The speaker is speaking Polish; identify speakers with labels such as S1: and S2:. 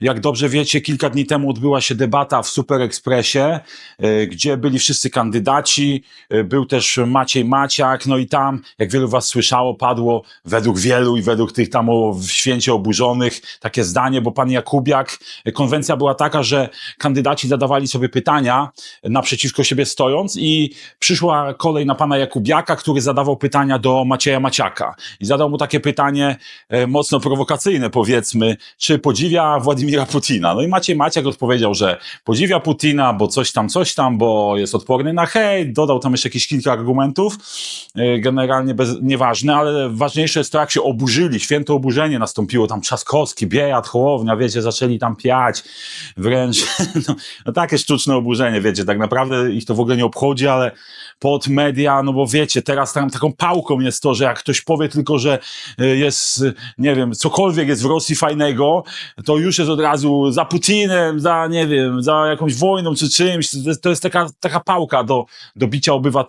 S1: Jak dobrze wiecie, kilka dni temu odbyła się debata w Super Expressie, e, gdzie byli wszyscy kandydaci. E, Był też Maciej Maciak, no i tam, jak wielu was słyszało, padło według wielu i według tych tam o, święcie oburzonych takie zdanie, bo pan Jakubiak, e, konwencja była taka, że kandydaci zadawali sobie pytania naprzeciwko siebie stojąc i przyszła kolej na pana Jakubiaka, który zadawał pytania do Macieja Maciaka. I zadał mu takie pytanie mocno prowokacyjne, powiedzmy, czy podziwia Władimira Putina? No i Maciej Maciak odpowiedział, że podziwia Putina, bo coś tam, coś tam, bo jest odporny na hejt, dodał tam jeszcze jakieś kilka argumentów, e, generalnie bez, nieważne, ale ważniejsze jest to, jak się oburzyli, święto oburzenie nastąpiło, tam Trzaskowski, Biejat, Hołownia, wiecie, zaczęli tam piać, wręcz, no, no takie sztuczne oburzenie, wiecie, tak naprawdę ich to w ogóle nie obchodzi, ale pod media, no bo wiecie, teraz tam taką pałką jest to, że jak ktoś powie tylko, że y, jest, y, nie wiem, cokolwiek jest w Rosji fajnego, to już jest od razu za Putinem, za, nie wiem, za jakąś wojną czy czymś, to jest, taka, taka pałka do, do bicia obywateli.